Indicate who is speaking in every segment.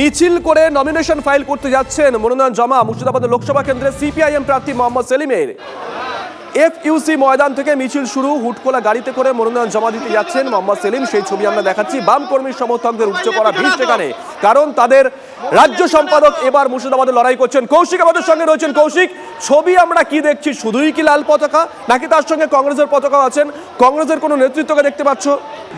Speaker 1: মিছিল করে nomination file করতে যাচ্ছেন মনোনয়ন জমা মুর্শিদাবাদ লোকসভা কেন্দ্রে সিপিআইএম প্রার্থী মোহাম্মদ সেলিমের। এফ ইউসি ময়দান থেকে মিছিল শুরু, হুটকোলা গাড়িতে করে মনোনয়ন জমা দিতে যাচ্ছেন মোহাম্মদ সেলিম। সেই ছবি আমরা দেখাচ্ছি। বাম কর্মী সমর্থকদের উচ্চ করা ভিড় সেখানে। কারণ তাদের রাজ্য সম্পাদক এবার মুর্শিদাবাদে লড়াই করছেন। কৌশিক আমাদের সঙ্গে রয়েছেন। কৌশিক, ছবি আমরা কি দেখছি? শুধুই কি লাল পতাকা? নাকি তার সঙ্গে কংগ্রেসের পতাকা আছেন? কংগ্রেসের কোনো নেতৃত্বকে দেখতে পাচ্ছ?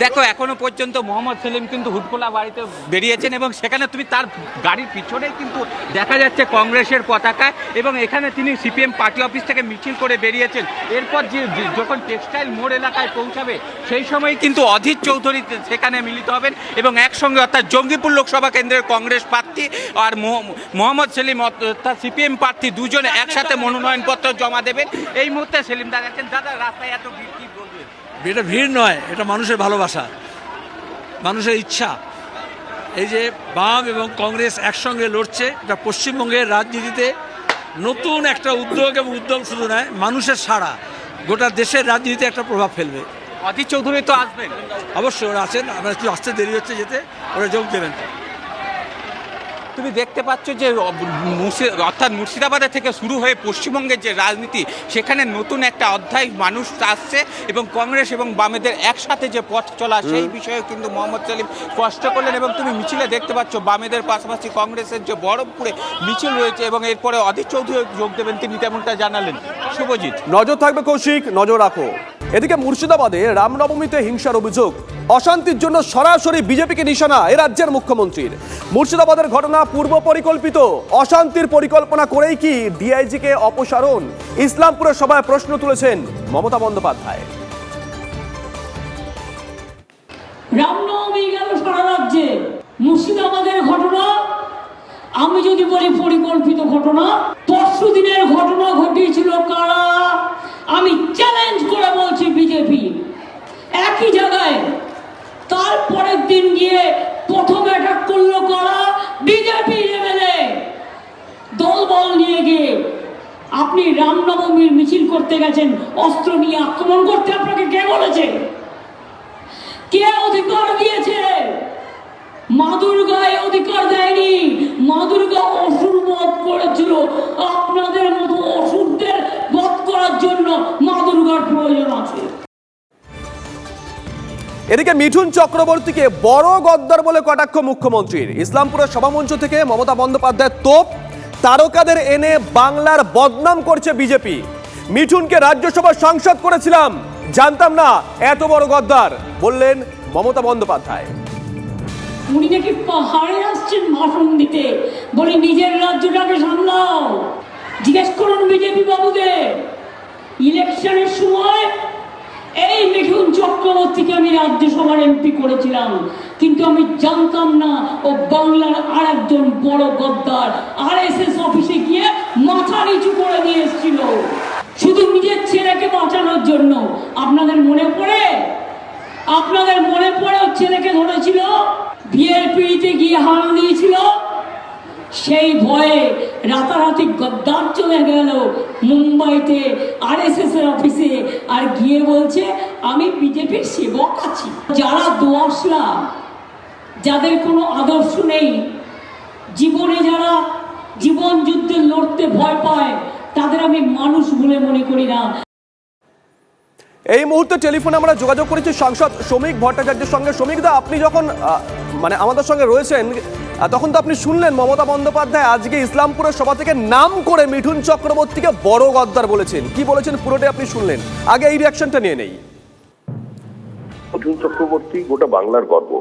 Speaker 2: দেখো, এখনও পর্যন্ত মোহাম্মদ সেলিম কিন্তু হুটকোলা বাড়িতে বেরিয়েছেন এবং সেখানে তুমি তার গাড়ির পিছনে কিন্তু দেখা যাচ্ছে কংগ্রেসের পতাকা এবং এখানে তিনি সিপিএম পার্টি অফিস থেকে মিছিল করে বেরিয়েছেন। এরপর যে, যখন টেক্সটাইল মোড় এলাকায় পৌঁছাবে, সেই সময় কিন্তু অধীর চৌধুরী সেখানে মিলিত হবেন এবং একসঙ্গে অর্থাৎ জঙ্গিপুর লোকসভা কেন্দ্রের কংগ্রেস প্রার্থী আর মোহ- মোহাম্মদ সেলিম অর্থাৎ সিপিএম প্রার্থী দুজনে একসাথে মনোনয়নপত্র জমা দেবেন। এই মুহূর্তে সেলিম দেখাচ্ছেন দাদা রাস্তায় এত ভিড় কি বলবেন?
Speaker 3: এটা ভিড় নয় এটা মানুষের ভালোবাসা মানুষের ইচ্ছা। এই যে বাম এবং কংগ্রেস একসঙ্গে লড়ছে এটা পশ্চিমবঙ্গের রাজনীতিতে নতুন একটা উদ্যোগ এবং উদ্যম শুধু নয় মানুষের সাড়া। গোটা দেশের রাজনীতিতে একটা প্রভাব ফেলবে।
Speaker 2: অধীর চৌধুরী তো আসবেন।
Speaker 3: অবশ্যই ওরা আছেন আমরা একটু আসতে দেরি হচ্ছে যেতে ওরা যোগ দেবেন।
Speaker 2: তুমি দেখতে পাচ্ছ যে মুর্শি- অর্থাৎ মুর্শিদাবাদে থেকে শুরু হয়ে পশ্চিমবঙ্গের যে রাজনীতি সেখানে নতুন একটা অধ্যায় মানুষ আসছে এবং কংগ্রেস এবং বামেদের একসাথে যে পথ চলা সেই বিষয়ে কিন্তু মোহাম্মদ সেলিম স্পষ্ট করলেন এবং তুমি মিছিলে দেখতে পাচ্ছ বামেদের পাশাপাশি কংগ্রেসের যে বরফপুরে মিছিল রয়েছে এবং এরপরে অধীর চৌধুরী যোগ দেবেন তিনি তেমনটা জানালেন। শুভজিৎ।
Speaker 1: নজর থাকবে কৌশিক নজর রাখো। এদিকে মুর্শিদাবাদে রামনবমীতে হিংসার অভিযোগ। অশান্তির জন্য সরাসরি বিজেপিকে নিশানা এ রাজ্যের মুখ্যমন্ত্রীর। মুর্শিদাবাদের ঘটনা পূর্ব পরিকল্পিত। অশান্তির পরিকল্পনা করেই কি ডিআইজিকে অপসারণ? ইসলামপুরের সভায় প্রশ্ন তুলেছেন মমতা বন্দ্যোপাধ্যায়।
Speaker 4: রামনবমী গেল সারা রাজ্যে। মুর্শিদাবাদের ঘটনা, আমি যদি বলি পরিকল্পিত ঘটনা পরশু দিনের ঘটনা ঘটিয়েছিল কারা? আমি চ্যালেঞ্জ করে বিজেপি একই জায়গায় তারপরের দিন গিয়ে প্রথম অ্যাটাক করল কারা? বিজেপি এমএলএ দলবল নিয়ে গিয়ে আপনি রামনবমীর মিছিল করতে গেছেন, অস্ত্র নিয়ে আক্রমণ করতে আপনাকে কে বলেছে? কে অধিকার দিয়েছে? মা দুর্গায় অধিকার দেয়নি। মা দুর্গা অসুর বধ করেছিল। আপনাদের
Speaker 1: এদিকে মিঠুন চক্রবর্তীকে বড় গদ্দার বলে কটাক্ষ মুখ্যমন্ত্রীর। ইসলামপুরের সভামঞ্চ থেকে মমতা বন্দ্যোপাধ্যায় তোপ, তারকাদের এনে বাংলার বদনাম করছে বিজেপি। মিঠুনকে রাজ্যসভার সাংসদ করেছিলাম। জানতাম না, এত বড় গদ্দার, বললেন মমতা বন্দ্যোপাধ্যায়।
Speaker 4: উনি নাকি পাহাড়ে আসছেন ভাষণ দিতে। বলি, নিজের রাজ্যটাকে সামলাও। জিজ্ঞেস করুন বিজেপি বাবুদের। ইলেকশনের সময় চক্রবর্তীকে আমি রাজ্যসভার এমপি করেছিলাম। কিন্তু আমি জানতাম না ও বাংলার আর একজন বড় গদ্দার আর এস এস অফিসে গিয়ে মাথা নিচু করে নিয়ে এসেছিল। শুধু নিজের ছেলেকে বাঁচানোর জন্য। আপনাদের মনে পড়ে? আপনাদের মনে পড়ে ওর ছেলেকে ধরেছিল? বিয়ের পিড়িতে গিয়ে হানা দিয়েছিল? সেই ভয়ে রাতারাতি গদ্দার চলে গেল মুম্বাইতে আর এস এর অফিসে আর গিয়ে বলছে, আমি বিজেপির সেবক আছি। যারা দোয়াশলা যাদের কোনো আদর্শ নেই, জীবনে যারা জীবন যুদ্ধে লড়তে ভয় পায়, তাদের আমি মানুষ বলে মনে করি না।
Speaker 1: এই মুহূর্তে টেলিফোনে আমরা যোগাযোগ করেছি সাংসদ শ্রমিক ভট্টাচার্যের সঙ্গে। শ্রমিক দা, আপনি যখন মানে আমাদের সঙ্গে রয়েছেন তখন তো আপনি শুনলেন মমতা বন্দ্যোপাধ্যায় আজকে ইসলামপুরের সভা থেকে নাম করে মিঠুন চক্রবর্তীকে বড় গদ্দার বলেছেন। কি বলেছেন পুরোটাই আপনি শুনলেন। আগে এই রিয়াকশনটা নিয়ে নেই।
Speaker 5: মিঠুন চক্রবর্তী গোটা বাংলার গর্ব।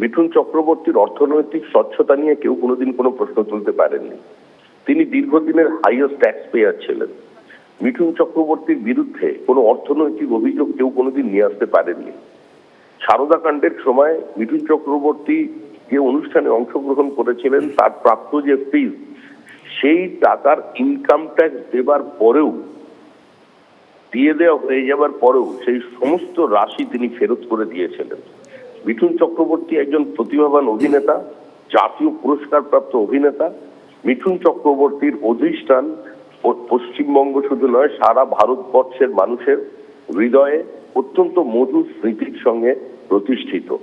Speaker 5: মিঠুন চক্রবর্তীর অর্থনৈতিক স্বচ্ছতা নিয়ে কেউ কোনোদিন কোনো প্রশ্ন তুলতে পারেননি। তিনি দীর্ঘদিনের হাইয়েস্ট ট্যাক্স পেয়ার ছিলেন। মিঠুন চক্রবর্তীর বিরুদ্ধে কোনো অর্থনৈতিক অভিযোগ কেউ কোনোদিন নিয়ে আসতে পারেননি। সারদা কাণ্ডের সময় মিঠুন চক্রবর্তী যে অনুষ্ঠানে অংশগ্রহণ করেছিলেন, তার প্রাপ্ত যে ফিজ সেই টাকার ইনকাম ট্যাক্স দেবার পরেও, দিয়ে দেওয়া হয়ে যাবার পরেও সেই সমস্ত রাশি তিনি ফেরত করে দিয়েছিলেন। মিঠুন চক্রবর্তী একজন প্রতিভাবান অভিনেতা, জাতীয় পুরস্কার প্রাপ্ত অভিনেতা। মিঠুন চক্রবর্তীর অধিষ্ঠান পশ্চিমবঙ্গ শুধু নয়, সারা ভারতবর্ষের মানুষের হৃদয়ে অত্যন্ত মধুর স্মৃতির সঙ্গে প্রতিষ্ঠিত।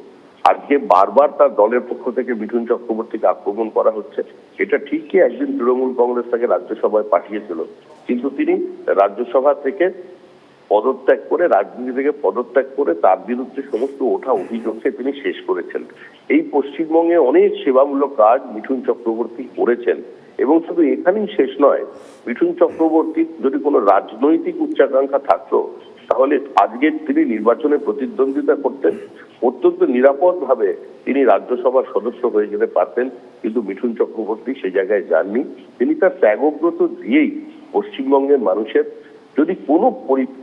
Speaker 5: আজকে বারবার তার দলের পক্ষ থেকে মিঠুন চক্রবর্তীকে আক্রমণ করা হচ্ছে। এটা ঠিকই একদিন তৃণমূল কংগ্রেস তাকে রাজ্যসভায় পাঠিয়েছিল। কিন্তু তিনি রাজ্যসভা থেকে পদত্যাগ করে, রাজনীতি থেকে পদত্যাগ করে তার বিরুদ্ধে সমস্ত ওঠা অভিযোগকে তিনি শেষ করেছেন। এই পশ্চিমবঙ্গে অনেক সেবামূলক কাজ মিঠুন চক্রবর্তী করেছেন। এবং শুধু এখানেই শেষ নয় মিঠুন চক্রবর্তীর যদি কোনো রাজনৈতিক উচ্চাকাঙ্ক্ষা থাকতো, তাহলে আজকে তিনি নির্বাচনে প্রতিদ্বন্দ্বিতা করতেন। অত্যন্ত নিরাপদ ভাবে তিনি রাজ্যসভার সদস্য হয়ে যেতে পারতেন, কিন্তু মিঠুন চক্রবর্তী সে জায়গায় যাননি। তিনি তার ত্যাগব্রত দিয়েই পশ্চিমবঙ্গের মানুষের যদি কোনো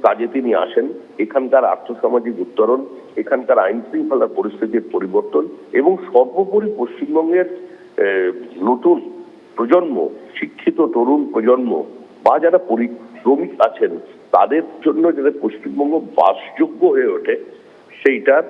Speaker 5: কাজে তিনি আসেন, এখানকার আর্থসামাজিক উত্তরণ, এখানকার আইন শৃঙ্খলার পরিস্থিতির পরিবর্তন এবং সর্বোপরি পশ্চিমবঙ্গের নতুন প্রজন্ম শিক্ষিত তরুণ প্রজন্ম বা যারা পরি- শ্রমিক আছেন তাদের জন্য যাতে পশ্চিমবঙ্গ বাসযোগ্য হয়ে ওঠে সেইটা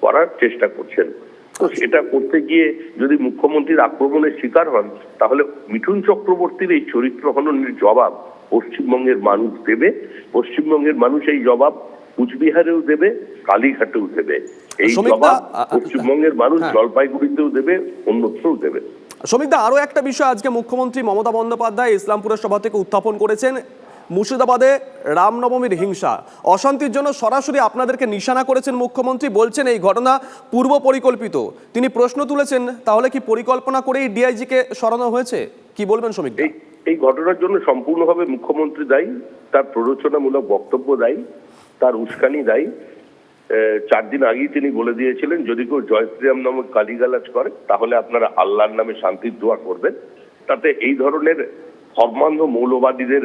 Speaker 5: করার চেষ্টা করছেন। তো সেটা করতে গিয়ে যদি মুখ্যমন্ত্রীর আক্রমণের শিকার হন তাহলে মিঠুন চক্রবর্তীর এই চরিত্র হননের জবাব পশ্চিমবঙ্গের মানুষ দেবে। পশ্চিমবঙ্গের মানুষ এই জবাব কুচবিহারেও দেবে কালীঘাটেও দেবে। এই জবাব পশ্চিমবঙ্গের মানুষ
Speaker 1: হ্যাঁ।
Speaker 5: জলপাইগুড়িতেও দেবে অন্যত্রও দেবে।
Speaker 1: শ্রমিকদা আরও একটা বিষয় আজকে মুখ্যমন্ত্রী মমতা বন্দ্যোপাধ্যায় ইসলামপুরের সভা থেকে উত্থাপন করেছেন, মুর্শিদাবাদে রামনবমীর হিংসা। অশান্তির জন্য সরাসরি আপনাদেরকে নিশানা করেছেন মুখ্যমন্ত্রী, বলছেন এই ঘটনা পূর্ব পরিকল্পিত। তিনি প্রশ্ন তুলেছেন, তাহলে কি পরিকল্পনা করেই ডিআইজিকে সরানো হয়েছে? কি বলবেন শ্রমিক
Speaker 5: এই ঘটনার জন্য সম্পূর্ণভাবে মুখ্যমন্ত্রী দায়ী, তার প্ররোচনামূলক বক্তব্য দায়ী, তার উস্কানি দায়ী চার দিন আগেই তিনি বলে দিয়েছিলেন, যদি কেউ জয় শ্রীরাম নামক গালিগালাজ করে, তাহলে আপনারা আল্লাহর নামে শান্তির দোয়া করবেন। তাতে এই ধরনের ধর্মান্ধ মৌলবাদীদের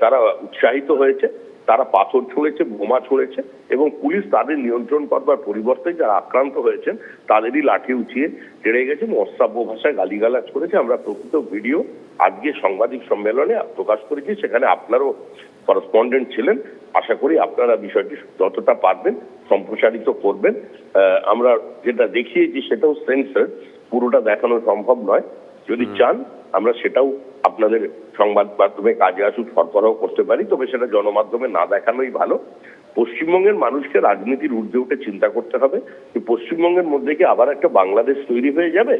Speaker 5: তারা উৎসাহিত হয়েছে। তারা পাথর ছুঁড়েছে বোমা ছুঁড়েছে এবং পুলিশ তাদের নিয়ন্ত্রণ করবার পরিবর্তে যারা আক্রান্ত হয়েছেন তাদেরই লাঠি উঠিয়ে তেড়ে গেছে অশ্রাব্য ভাষায় গালিগালাজ করেছে। আমরা প্রকৃত ভিডিও আজকে সাংবাদিক সম্মেলনে প্রকাশ করেছি সেখানে আপনারও করসপন্ডেন্ট ছিলেন। আশা করি আপনারা বিষয়টি যতটা পারবেন সম্প্রসারিত করবেন। আমরা যেটা দেখিয়েছি সেটাও সেন্সার পুরোটা দেখানো সম্ভব নয়। যদি চান আমরা সেটাও আপনাদের সংবাদ মাধ্যমে কাজে আসুক, সরবরাহ করতে পারি, তবে সেটা জনমাধ্যমে না দেখানোই ভালো। পশ্চিমবঙ্গের মানুষকে রাজনীতির ঊর্ধ্বে উঠে চিন্তা করতে হবে যে পশ্চিমবঙ্গের মধ্যে কি আবার একটা বাংলাদেশ তৈরি হয়ে যাবে?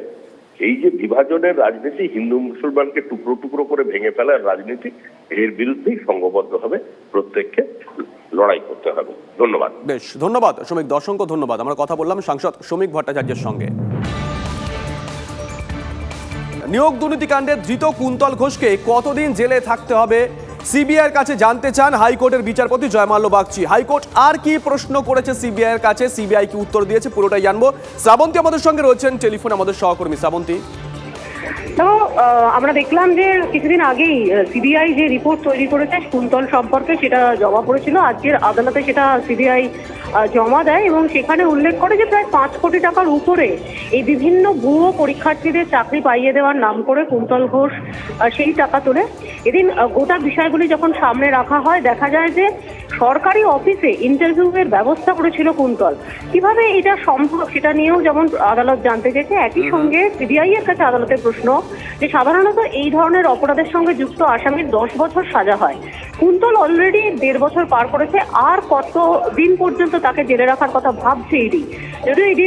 Speaker 5: এই যে বিভাজনের রাজনীতি, হিন্দু মুসলমানকে টুকরো টুকরো করে ভেঙে ফেলার রাজনীতি, এর বিরুদ্ধেই সংঘবদ্ধ হবে, প্রত্যেককে লড়াই করতে হবে। ধন্যবাদ।
Speaker 1: বেশ, ধন্যবাদ। শ্রমিক দর্শনকে ধন্যবাদ। আমরা কথা বললাম সাংসদ শ্রমিক ভট্টাচার্যের সঙ্গে। নিয়োগ দুর্নীতিকাণ্ডে ধৃত কুন্তল ঘোষকে কতদিন জেলে থাকতে হবে? সিবিআইয়ের কাছে জানতে চান হাইকোর্টের বিচারপতি জয়মাল্য বাগচি। হাইকোর্ট আর কি প্রশ্ন করেছে সিবিআইয়ের কাছে? সিবিআই কি উত্তর দিয়েছে? পুরোটাই জানব। শ্রাবন্তী আমাদের সঙ্গে রয়েছেন, টেলিফোন আমাদের সহকর্মী শ্রাবন্তী।
Speaker 6: তো আমরা দেখলাম যে কিছুদিন আগেই সিবিআই যে রিপোর্ট তৈরি করেছে কুন্তল সম্পর্কে সেটা জমা পড়েছিল। আজকের আদালতে সেটা সিবিআই জমা দেয় এবং সেখানে উল্লেখ করে যে প্রায় পাঁচ কোটি টাকার উপরে এই বিভিন্ন ভুয়ো পরীক্ষার্থীদের চাকরি পাইয়ে দেওয়ার নাম করে কুন্তল ঘোষ সেই টাকা তোলে। এদিন গোটা বিষয়গুলি যখন সামনে রাখা হয় দেখা যায় যে সরকারি অফিসে ইন্টারভিউয়ের ব্যবস্থা করেছিল কুন্তল। কীভাবে এটা সম্ভব সেটা নিয়েও যেমন আদালত জানতে চেয়েছে একই সঙ্গে সিবিআই এর কাছে আদালতের প্রশ্ন যে সাধারণত এই ধরনের অপরাধের সঙ্গে যুক্ত আসামির দশ বছর সাজা হয়। কুন্তল অলরেডি দেড় বছর পার করেছে, আর কত দিন পর্যন্ত তাকে জেলে রাখার কথা ভাবছে ইডি যদিও ইডি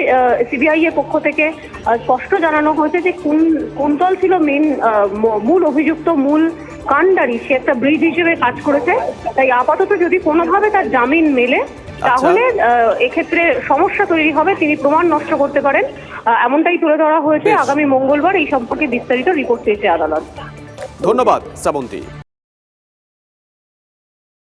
Speaker 6: সিবিআই এর পক্ষ থেকে স্পষ্ট জানানো হয়েছে যে কুন- কুন্তল ছিল মেন মূল অভিযুক্ত, মূল কাণ্ডারি। সে একটা ব্রিজ হিসেবে কাজ করেছে। তাই আপাতত যদি কোনোভাবে তার জামিন মেলে তাহলে আহ, এক্ষেত্রে সমস্যা তৈরি হবে তিনি প্রমাণ নষ্ট করতে পারেন। এমনটাই তুলে ধরা হয়েছে আগামী মঙ্গলবার এই সম্পর্কে বিস্তারিত রিপোর্ট চেয়েছে আদালত।
Speaker 1: ধন্যবাদ শ্রাবন্তী।